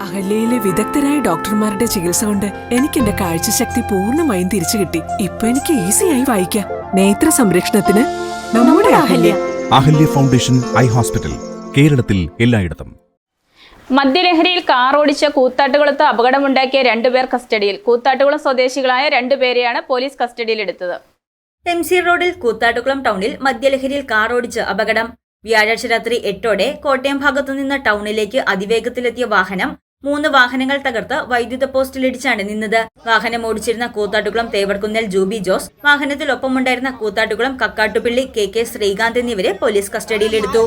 അഹല്യയിലെ വിദഗ്ധരായ ഡോക്ടർമാരുടെ ചികിത്സ കൊണ്ട് എനിക്ക് എന്റെ കാഴ്ചശക്തി പൂർണമായും തിരിച്ചു കിട്ടി. ഇപ്പൊ എനിക്ക് ഈസിയായി വായിക്കാം. നേത്ര സംരക്ഷണത്തിന് നമ്മുടെ Ahalya. Ahalya foundation eye hospital കേരളത്തിൽ എല്ലായിടത്തും. മദ്യലഹരിയിൽ കാർ ഓടിച്ച കൂത്താട്ടുകുളത്ത് അപകടമുണ്ടാക്കിയ രണ്ടുപേർ കസ്റ്റഡിയിൽ. കൂത്താട്ടുകുളം സ്വദേശികളായ രണ്ടുപേരെയാണ് പോലീസ് കസ്റ്റഡിയിലെടുത്തത്. എം സി റോഡിൽ കൂത്താട്ടുകുളം ടൗണിൽ മദ്യലഹരിയിൽ കാർ ഓടിച്ച് അപകടം. വ്യാഴാഴ്ച രാത്രി എട്ടോടെ കോട്ടയം ഭാഗത്തുനിന്ന് ടൗണിലേക്ക് അതിവേഗത്തിലെത്തിയ വാഹനം മൂന്ന് വാഹനങ്ങൾ തകർത്ത് വൈദ്യുത പോസ്റ്റിലിടിച്ചാണ് നിന്നത്. വാഹനം ഓടിച്ചിരുന്ന കൂത്താട്ടുകുളം തേവർക്കുന്നേൽ ജൂബി ജോസ് വാഹനത്തിൽ ഒപ്പമുണ്ടായിരുന്ന കൂത്താട്ടുകുളം കക്കാട്ടുപിള്ളി കെ കെ ശ്രീകാന്ത് എന്നിവരെ പോലീസ് കസ്റ്റഡിയിലെടുത്തു.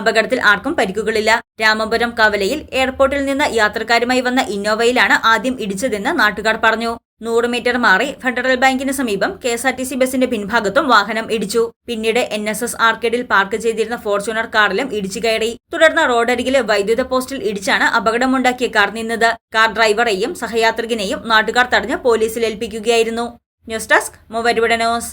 അപകടത്തിൽ ആർക്കും പരിക്കുകളില്ല. രാമപുരം കവലയിൽ എയർപോർട്ടിൽ നിന്ന് യാത്രക്കാരുമായി വന്ന ഇന്നോവയിലാണ് ആദ്യം ഇടിച്ചതെന്ന് നാട്ടുകാർ പറഞ്ഞു. നൂറ് മീറ്റർ മാറി ഫെഡറൽ ബാങ്കിന് സമീപം K S R T C ബസിന്റെ പിൻഭാഗത്തും വാഹനം ഇടിച്ചു. പിന്നീട് എൻ എസ് എസ് ആർക്കേഡിൽ പാർക്ക് ചെയ്തിരുന്ന ഫോർച്യൂണർ കാറിലും ഇടിച്ചു കയറി. തുടർന്ന് റോഡരികിലെ വൈദ്യുത പോസ്റ്റിൽ ഇടിച്ചാണ് അപകടമുണ്ടാക്കിയ കാർ നിന്നത്. കാർ ഡ്രൈവറെയും സഹയാത്രികനെയും നാട്ടുകാർ തടഞ്ഞ് പോലീസിൽ ഏൽപ്പിക്കുകയായിരുന്നു. News desk news.